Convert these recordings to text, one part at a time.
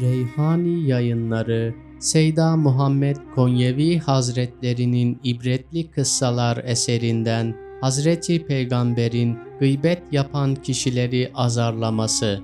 Reyhani Yayınları Seyda Muhammed Konyevi Hazretlerinin ibretli kıssalar eserinden Hazreti Peygamber'in gıybet yapan kişileri azarlaması.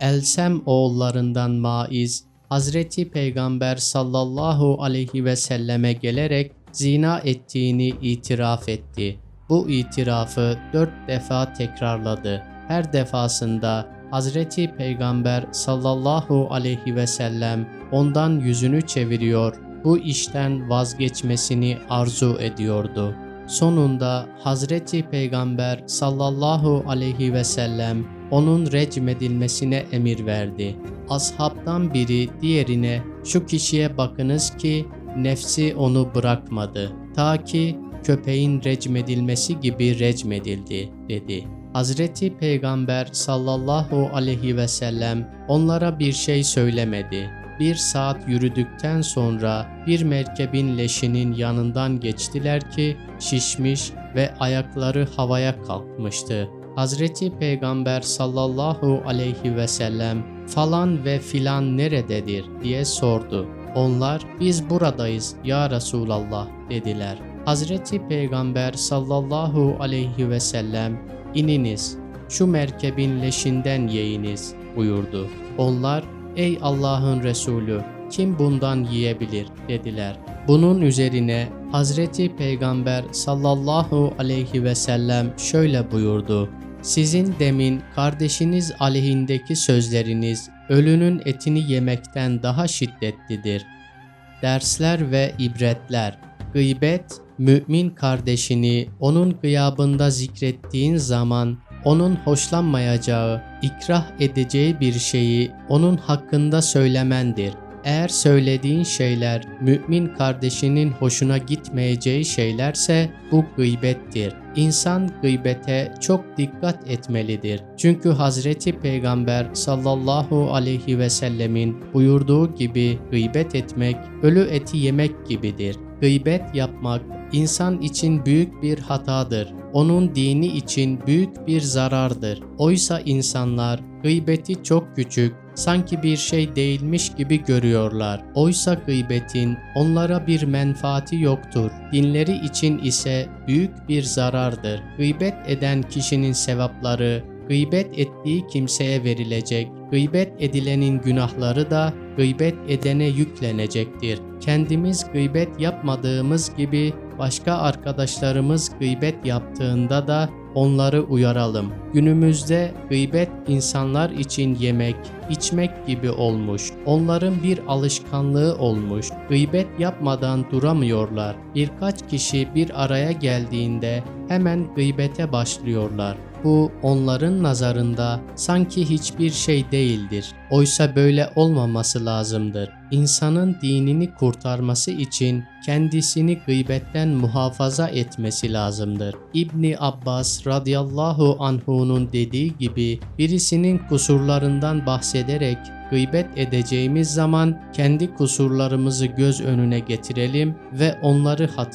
Elsem oğullarından Maiz, Hazreti Peygamber sallallahu aleyhi ve selleme gelerek zina ettiğini itiraf etti. Bu itirafı dört defa tekrarladı. Her defasında Hazreti Peygamber sallallahu aleyhi ve sellem ondan yüzünü çeviriyor, bu işten vazgeçmesini arzu ediyordu. Sonunda Hazreti Peygamber sallallahu aleyhi ve sellem onun recmedilmesine emir verdi. Ashabtan biri diğerine şu kişiye bakınız ki nefsi onu bırakmadı. Ta ki köpeğin recmedilmesi gibi recmedildi dedi. Hazreti Peygamber sallallahu aleyhi ve sellem onlara bir şey söylemedi. Bir saat yürüdükten sonra bir merkebin leşinin yanından geçtiler ki şişmiş ve ayakları havaya kalkmıştı. Hazreti Peygamber sallallahu aleyhi ve sellem falan ve filan nerededir diye sordu. Onlar biz buradayız ya Resulallah dediler. Hazreti Peygamber sallallahu aleyhi ve sellem ininiz şu merkebin leşinden yiyiniz buyurdu. Onlar ey Allah'ın Resulü kim bundan yiyebilir dediler. Bunun üzerine Hazreti Peygamber sallallahu aleyhi ve sellem şöyle buyurdu. Sizin demin kardeşiniz aleyhindeki sözleriniz ölünün etini yemekten daha şiddetlidir. Dersler ve ibretler Gıybet, mümin kardeşini onun gıyabında zikrettiğin zaman onun hoşlanmayacağı, ikrah edeceği bir şeyi onun hakkında söylemendir. Eğer söylediğin şeyler mümin kardeşinin hoşuna gitmeyeceği şeylerse bu gıybettir. İnsan gıybete çok dikkat etmelidir. Çünkü Hazreti Peygamber sallallahu aleyhi ve sellemin buyurduğu gibi gıybet etmek ölü eti yemek gibidir. Gıybet yapmak insan için büyük bir hatadır. Onun dini için büyük bir zarardır. Oysa insanlar gıybeti çok küçük, sanki bir şey değilmiş gibi görüyorlar. Oysa gıybetin onlara bir menfaati yoktur. Dinleri için ise büyük bir zarardır. Gıybet eden kişinin sevapları gıybet ettiği kimseye verilecek. Gıybet edilenin günahları da gıybet edene yüklenecektir. Kendimiz gıybet yapmadığımız gibi başka arkadaşlarımız gıybet yaptığında da onları uyaralım. Günümüzde gıybet insanlar için yemek, içmek gibi olmuş. Onların bir alışkanlığı olmuş. Gıybet yapmadan duramıyorlar. Birkaç kişi bir araya geldiğinde hemen gıybete başlıyorlar. Bu onların nazarında sanki hiçbir şey değildir. Oysa böyle olmaması lazımdır. İnsanın dinini kurtarması için kendisini gıybetten muhafaza etmesi lazımdır. İbni Abbas radıyallahu anhu'nun dediği gibi birisinin kusurlarından bahsederek gıybet edeceğimiz zaman kendi kusurlarımızı göz önüne getirelim ve onları hatırlayalım